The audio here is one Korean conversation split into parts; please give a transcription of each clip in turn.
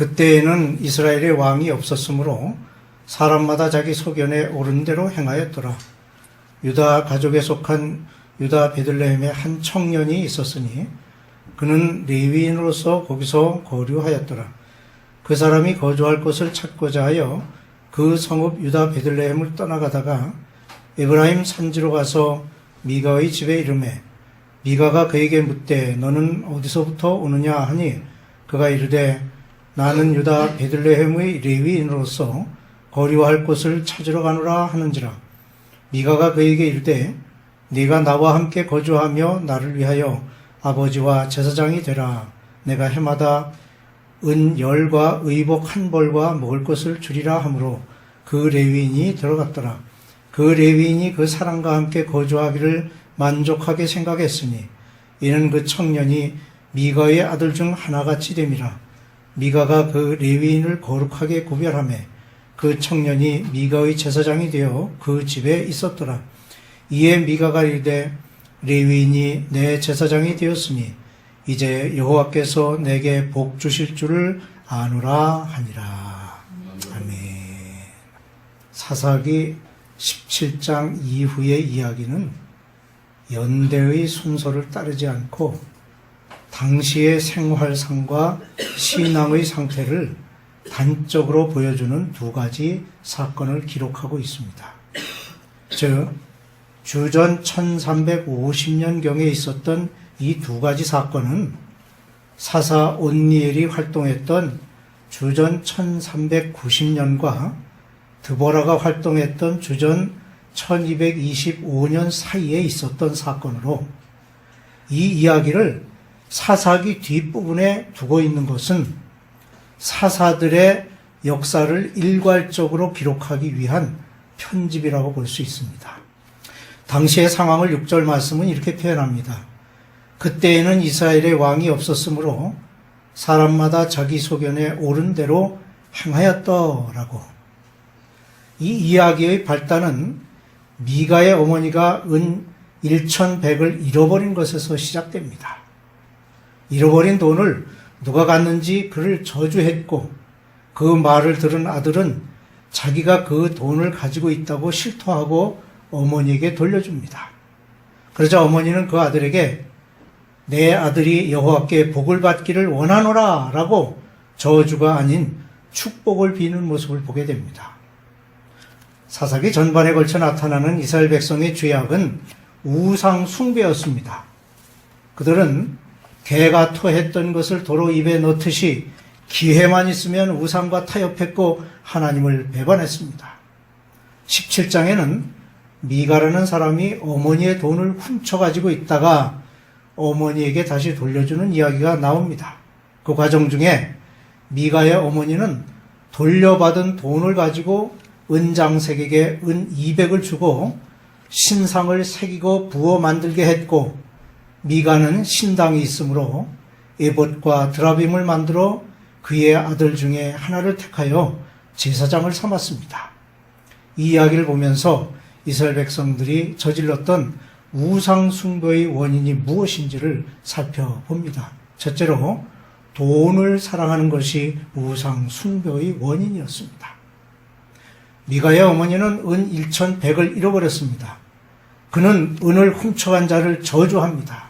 그때에는 이스라엘의 왕이 없었으므로 사람마다 자기 소견에 옳은 대로 행하였더라. 유다 가족에 속한 유다 베들레헴에 한 청년이 있었으니 그는 레위인으로서 거기서 거류하였더라. 그 사람이 거주할 곳을 찾고자 하여 그 성읍 유다 베들레헴을 떠나가다가 에브라임 산지로 가서 미가의 집에 이름에 미가가 그에게 묻되 너는 어디서부터 오느냐 하니 그가 이르되 나는 유다 베들레헴의 레위인으로서 거류할 곳을 찾으러 가노라 하는지라 미가가 그에게 이르되 네가 나와 함께 거주하며 나를 위하여 아버지와 제사장이 되라 내가 해마다 은 열과 의복 한 벌과 먹을 것을 주리라 하므로 그 레위인이 들어갔더라. 그 레위인이 그 사람과 함께 거주하기를 만족하게 생각했으니 이는 그 청년이 미가의 아들 중 하나같이 됨이라. 미가가 그 레위인을 거룩하게 구별하매 그 청년이 미가의 제사장이 되어 그 집에 있었더라. 이에 미가가 이르되 레위인이 내 제사장이 되었으니 이제 여호와께서 내게 복 주실 줄을 아노라 하니라. 아멘. 사사기 17장 이후의 이야기는 연대의 순서를 따르지 않고 당시의 생활상과 신앙의 상태를 단적으로 보여주는 두 가지 사건을 기록하고 있습니다. 즉, 주전 1350년경에 있었던 이 두 가지 사건은 사사 온니엘이 활동했던 주전 1390년과 드보라가 활동했던 주전 1225년 사이에 있었던 사건으로 이 이야기를 사사기 뒷부분에 두고 있는 것은 사사들의 역사를 일괄적으로 기록하기 위한 편집이라고 볼 수 있습니다. 당시의 상황을 6절 말씀은 이렇게 표현합니다. 그때에는 이스라엘의 왕이 없었으므로 사람마다 자기 소견에 옳은 대로 행하였더라고. 이 이야기의 발단은 미가의 어머니가 은 1,100을 잃어버린 것에서 시작됩니다. 잃어버린 돈을 누가 갔는지 그를 저주했고 그 말을 들은 아들은 자기가 그 돈을 가지고 있다고 실토하고 어머니에게 돌려줍니다. 그러자 어머니는 그 아들에게 내 아들이 여호와께 복을 받기를 원하노라 라고 저주가 아닌 축복을 비는 모습을 보게 됩니다. 사사기 전반에 걸쳐 나타나는 이스라엘 백성의 죄악은 우상 숭배였습니다. 그들은 개가 토했던 것을 도로 입에 넣듯이 기회만 있으면 우상과 타협했고 하나님을 배반했습니다. 17장에는 미가라는 사람이 어머니의 돈을 훔쳐가지고 있다가 어머니에게 다시 돌려주는 이야기가 나옵니다. 그 과정 중에 미가의 어머니는 돌려받은 돈을 가지고 은장색에게 은 200을 주고 신상을 새기고 부어 만들게 했고 미가는 신당이 있으므로 에봇과 드라빔을 만들어 그의 아들 중에 하나를 택하여 제사장을 삼았습니다. 이 이야기를 보면서 이스라엘 백성들이 저질렀던 우상 숭배의 원인이 무엇인지를 살펴봅니다. 첫째로 돈을 사랑하는 것이 우상 숭배의 원인이었습니다. 미가의 어머니는 은 1,100을 잃어버렸습니다. 그는 은을 훔쳐간 자를 저주합니다.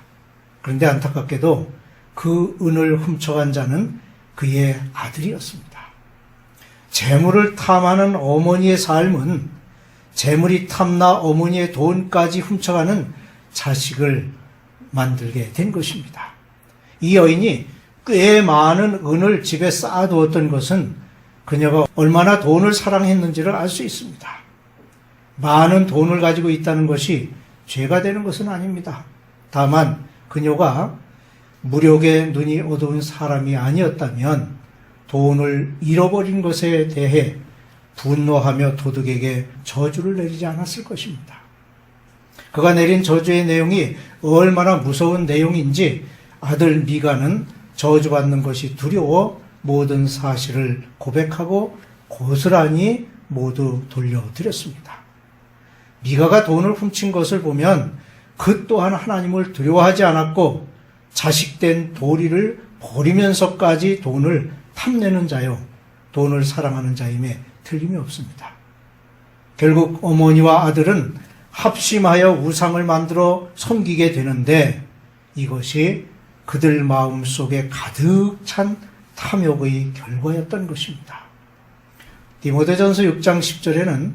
그런데 안타깝게도 그 은을 훔쳐간 자는 그의 아들이었습니다. 재물을 탐하는 어머니의 삶은 재물이 탐나 어머니의 돈까지 훔쳐가는 자식을 만들게 된 것입니다. 이 여인이 꽤 많은 은을 집에 쌓아두었던 것은 그녀가 얼마나 돈을 사랑했는지를 알 수 있습니다. 많은 돈을 가지고 있다는 것이 죄가 되는 것은 아닙니다. 다만 그녀가 무력의 눈이 어두운 사람이 아니었다면 돈을 잃어버린 것에 대해 분노하며 도둑에게 저주를 내리지 않았을 것입니다. 그가 내린 저주의 내용이 얼마나 무서운 내용인지 아들 미가는 저주받는 것이 두려워 모든 사실을 고백하고 고스란히 모두 돌려드렸습니다. 미가가 돈을 훔친 것을 보면 그 또한 하나님을 두려워하지 않았고 자식된 도리를 버리면서까지 돈을 탐내는 자요, 돈을 사랑하는 자임에 틀림이 없습니다. 결국 어머니와 아들은 합심하여 우상을 만들어 섬기게 되는데 이것이 그들 마음 속에 가득 찬 탐욕의 결과였던 것입니다. 디모데전서 6장 10절에는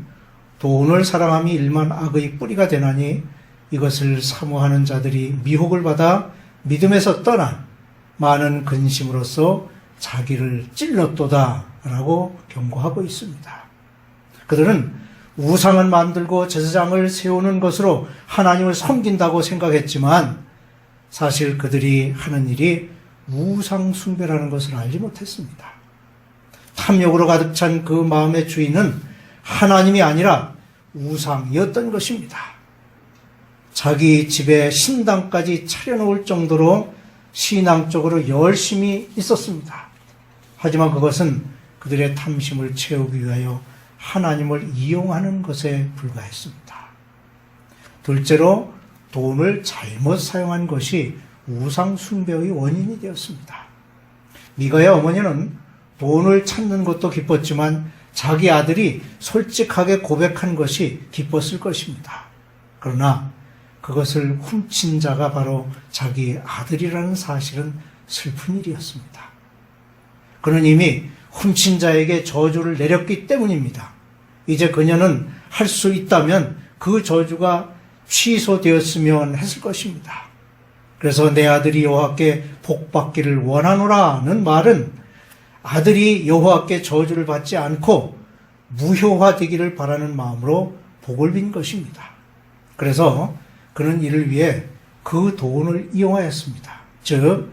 돈을 사랑함이 일만 악의 뿌리가 되나니 이것을 사모하는 자들이 미혹을 받아 믿음에서 떠나 많은 근심으로써 자기를 찔렀도다 라고 경고하고 있습니다. 그들은 우상을 만들고 제사장을 세우는 것으로 하나님을 섬긴다고 생각했지만 사실 그들이 하는 일이 우상 숭배라는 것을 알지 못했습니다. 탐욕으로 가득 찬 그 마음의 주인은 하나님이 아니라 우상이었던 것입니다. 자기 집에 신당까지 차려놓을 정도로 신앙적으로 열심히 있었습니다. 하지만 그것은 그들의 탐심을 채우기 위하여 하나님을 이용하는 것에 불과했습니다. 둘째로 돈을 잘못 사용한 것이 우상 숭배의 원인이 되었습니다. 미가의 어머니는 돈을 찾는 것도 기뻤지만 자기 아들이 솔직하게 고백한 것이 기뻤을 것입니다. 그러나 그것을 훔친 자가 바로 자기 아들이라는 사실은 슬픈 일이었습니다. 그는 이미 훔친 자에게 저주를 내렸기 때문입니다. 이제 그녀는 할 수 있다면 그 저주가 취소되었으면 했을 것입니다. 그래서 내 아들이 여호와께 복 받기를 원하노라는 말은 아들이 여호와께 저주를 받지 않고 무효화되기를 바라는 마음으로 복을 빈 것입니다. 그래서 그는 이를 위해 그 돈을 이용하였습니다. 즉,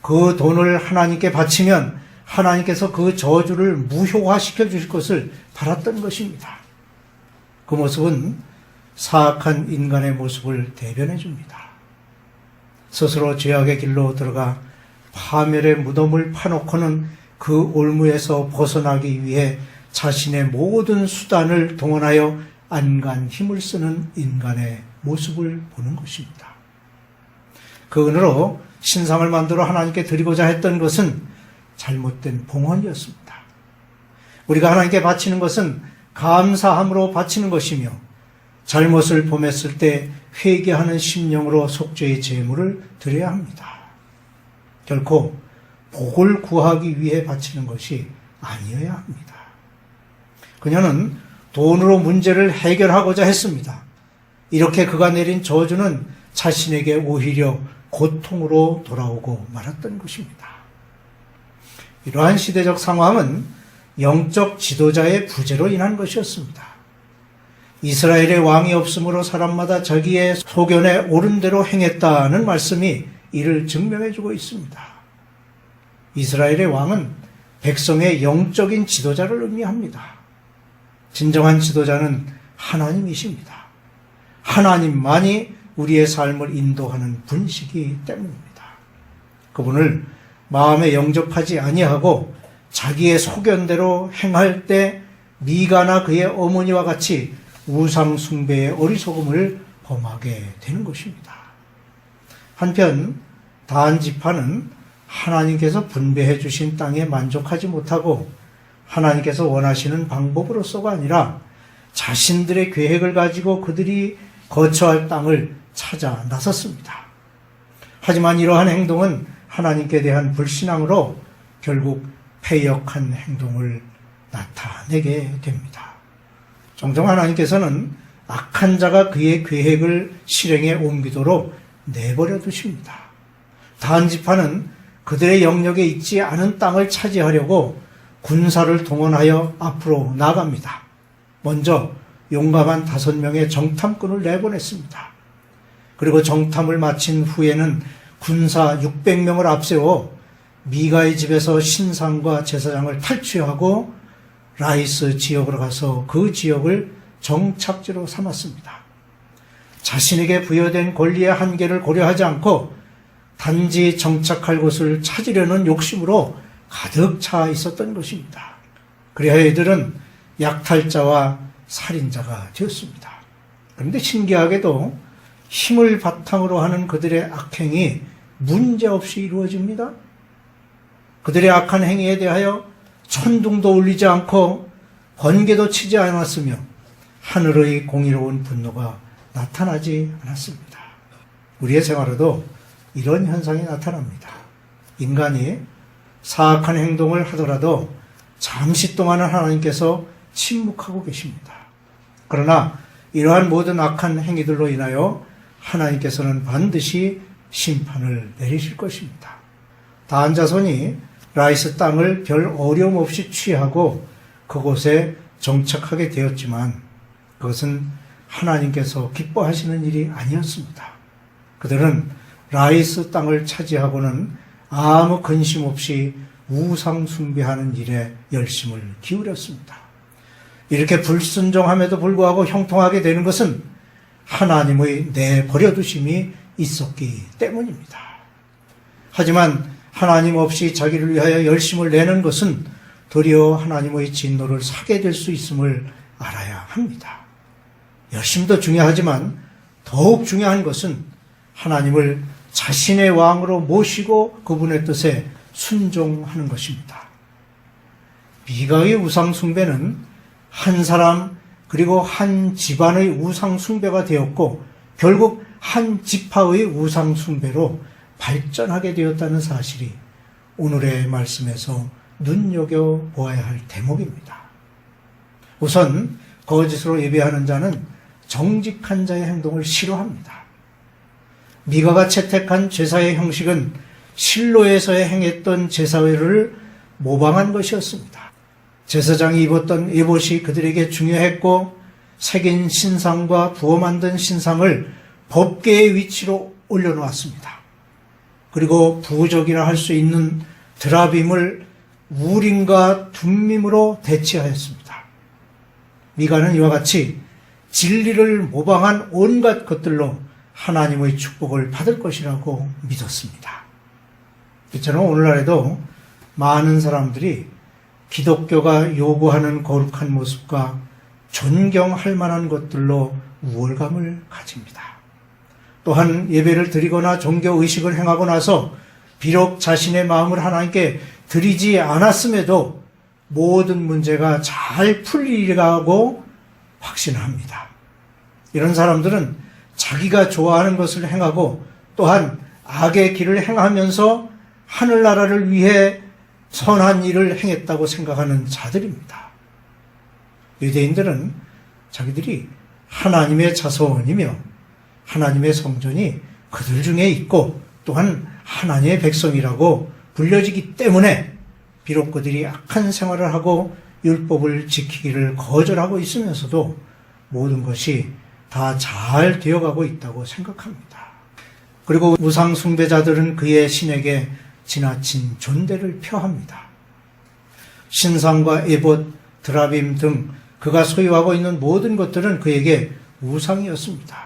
그 돈을 하나님께 바치면 하나님께서 그 저주를 무효화시켜 주실 것을 바랐던 것입니다. 그 모습은 사악한 인간의 모습을 대변해 줍니다. 스스로 죄악의 길로 들어가 파멸의 무덤을 파놓고는 그 올무에서 벗어나기 위해 자신의 모든 수단을 동원하여 안간 힘을 쓰는 인간의 모습을 보는 것입니다. 그 은으로 신상을 만들어 하나님께 드리고자 했던 것은 잘못된 봉헌이었습니다. 우리가 하나님께 바치는 것은 감사함으로 바치는 것이며 잘못을 범했을 때 회개하는 심령으로 속죄의 제물을 드려야 합니다. 결코 복을 구하기 위해 바치는 것이 아니어야 합니다. 그녀는 돈으로 문제를 해결하고자 했습니다. 이렇게 그가 내린 저주는 자신에게 오히려 고통으로 돌아오고 말았던 것입니다. 이러한 시대적 상황은 영적 지도자의 부재로 인한 것이었습니다. 이스라엘의 왕이 없으므로 사람마다 자기의 소견에 옳은 대로 행했다는 말씀이 이를 증명해 주고 있습니다. 이스라엘의 왕은 백성의 영적인 지도자를 의미합니다. 진정한 지도자는 하나님이십니다. 하나님만이 우리의 삶을 인도하는 분이시기 때문입니다. 그분을 마음에 영접하지 아니하고 자기의 소견대로 행할 때 미가나 그의 어머니와 같이 우상 숭배의 어리석음을 범하게 되는 것입니다. 한편 단 지파는 하나님께서 분배해 주신 땅에 만족하지 못하고 하나님께서 원하시는 방법으로서가 아니라 자신들의 계획을 가지고 그들이 거처할 땅을 찾아 나섰습니다. 하지만 이러한 행동은 하나님께 대한 불신앙으로 결국 패역한 행동을 나타내게 됩니다. 종종 하나님께서는 악한 자가 그의 계획을 실행에 옮기도록 내버려 두십니다. 단지파는 그들의 영역에 있지 않은 땅을 차지하려고 군사를 동원하여 앞으로 나갑니다. 먼저 용감한 다섯 명의 정탐꾼을 내보냈습니다. 그리고 정탐을 마친 후에는 군사 600명을 앞세워 미가의 집에서 신상과 제사장을 탈취하고 라이스 지역으로 가서 그 지역을 정착지로 삼았습니다. 자신에게 부여된 권리의 한계를 고려하지 않고 단지 정착할 곳을 찾으려는 욕심으로 가득 차 있었던 것입니다. 그래야 이들은 약탈자와 살인자가 되었습니다. 그런데 신기하게도 힘을 바탕으로 하는 그들의 악행이 문제없이 이루어집니다. 그들의 악한 행위에 대하여 천둥도 울리지 않고 번개도 치지 않았으며 하늘의 공의로운 분노가 나타나지 않았습니다. 우리의 생활에도 이런 현상이 나타납니다. 인간이 사악한 행동을 하더라도 잠시 동안은 하나님께서 침묵하고 계십니다. 그러나 이러한 모든 악한 행위들로 인하여 하나님께서는 반드시 심판을 내리실 것입니다. 다한 자손이 라이스 땅을 별 어려움 없이 취하고 그곳에 정착하게 되었지만 그것은 하나님께서 기뻐하시는 일이 아니었습니다. 그들은 라이스 땅을 차지하고는 아무 근심 없이 우상 숭배하는 일에 열심을 기울였습니다. 이렇게 불순종함에도 불구하고 형통하게 되는 것은 하나님의 내버려두심이 있었기 때문입니다. 하지만 하나님 없이 자기를 위하여 열심을 내는 것은 도리어 하나님의 진노를 사게 될 수 있음을 알아야 합니다. 열심도 중요하지만 더욱 중요한 것은 하나님을 자신의 왕으로 모시고 그분의 뜻에 순종하는 것입니다. 미가의 우상 숭배는 한 사람 그리고 한 집안의 우상 숭배가 되었고 결국 한 지파의 우상 숭배로 발전하게 되었다는 사실이 오늘의 말씀에서 눈여겨 보아야 할 대목입니다. 우선 거짓으로 예배하는 자는 정직한 자의 행동을 싫어합니다. 미가가 채택한 제사의 형식은 실로에서의 행했던 제사회를 모방한 것이었습니다. 제사장이 입었던 에봇이 그들에게 중요했고 새긴 신상과 부어 만든 신상을 법계의 위치로 올려놓았습니다. 그리고 부적이라 할 수 있는 드라빔을 우림과 둠밈으로 대체하였습니다. 미가는 이와 같이 진리를 모방한 온갖 것들로 하나님의 축복을 받을 것이라고 믿었습니다. 이처럼 오늘날에도 많은 사람들이 기독교가 요구하는 거룩한 모습과 존경할 만한 것들로 우월감을 가집니다. 또한 예배를 드리거나 종교 의식을 행하고 나서 비록 자신의 마음을 하나님께 드리지 않았음에도 모든 문제가 잘 풀리리라고 확신합니다. 이런 사람들은 자기가 좋아하는 것을 행하고 또한 악의 길을 행하면서 하늘나라를 위해 선한 일을 행했다고 생각하는 자들입니다. 유대인들은 자기들이 하나님의 자손이며 하나님의 성전이 그들 중에 있고 또한 하나님의 백성이라고 불려지기 때문에 비록 그들이 악한 생활을 하고 율법을 지키기를 거절하고 있으면서도 모든 것이 다 잘 되어가고 있다고 생각합니다. 그리고 우상 숭배자들은 그의 신에게 지나친 존대를 표합니다. 신상과 에봇, 드라빔 등 그가 소유하고 있는 모든 것들은 그에게 우상이었습니다.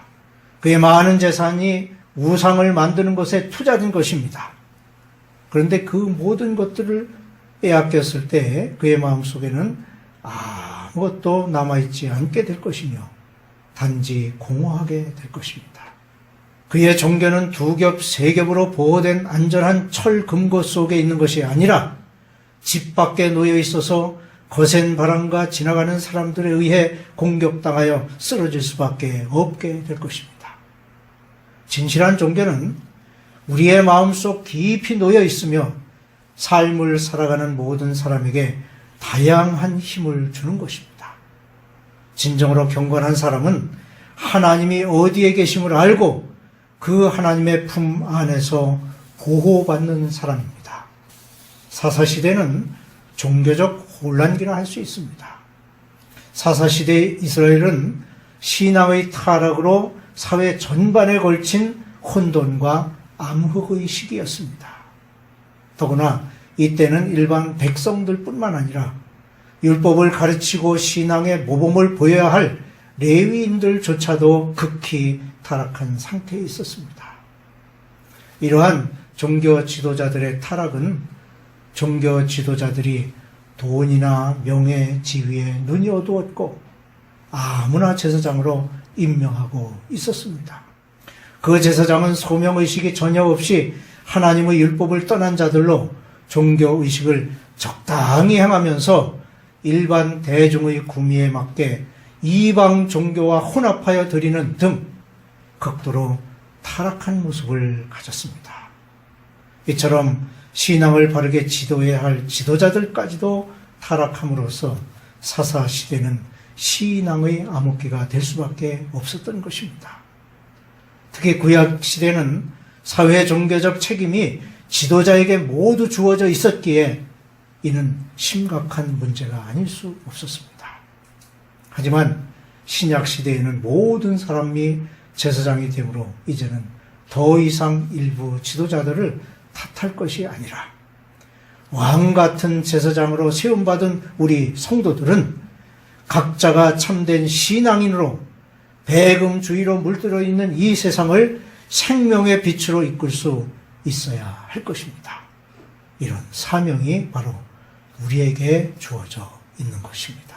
그의 많은 재산이 우상을 만드는 것에 투자된 것입니다. 그런데 그 모든 것들을 빼앗겼을 때 그의 마음속에는 아무것도 남아있지 않게 될 것이며 단지 공허하게 될 것입니다. 그의 종교는 두 겹, 세 겹으로 보호된 안전한 철 금고 속에 있는 것이 아니라 집 밖에 놓여 있어서 거센 바람과 지나가는 사람들에 의해 공격당하여 쓰러질 수밖에 없게 될 것입니다. 진실한 종교는 우리의 마음속 깊이 놓여 있으며 삶을 살아가는 모든 사람에게 다양한 힘을 주는 것입니다. 진정으로 경건한 사람은 하나님이 어디에 계심을 알고 그 하나님의 품 안에서 보호받는 사람입니다. 사사시대는 종교적 혼란기라 할 수 있습니다. 사사시대 이스라엘은 신앙의 타락으로 사회 전반에 걸친 혼돈과 암흑의 시기였습니다. 더구나 이때는 일반 백성들 뿐만 아니라 율법을 가르치고 신앙의 모범을 보여야 할 레위인들조차도 극히 타락한 상태에 있었습니다. 이러한 종교 지도자들의 타락은 종교 지도자들이 돈이나 명예, 지위에 눈이 어두웠고 아무나 제사장으로 임명하고 있었습니다. 그 제사장은 소명의식이 전혀 없이 하나님의 율법을 떠난 자들로 종교 의식을 적당히 행하면서 일반 대중의 구미에 맞게 이방 종교와 혼합하여 드리는 등 극도로 타락한 모습을 가졌습니다. 이처럼 신앙을 바르게 지도해야 할 지도자들까지도 타락함으로써 사사 시대는 신앙의 암흑기가 될 수밖에 없었던 것입니다. 특히 구약 시대는 사회 종교적 책임이 지도자에게 모두 주어져 있었기에 이는 심각한 문제가 아닐 수 없었습니다. 하지만 신약 시대에는 모든 사람이 제사장이 되므로 이제는 더 이상 일부 지도자들을 탓할 것이 아니라 왕 같은 제사장으로 세움받은 우리 성도들은 각자가 참된 신앙인으로 배금주의로 물들어 있는 이 세상을 생명의 빛으로 이끌 수 있어야 할 것입니다. 이런 사명이 바로 우리에게 주어져 있는 것입니다.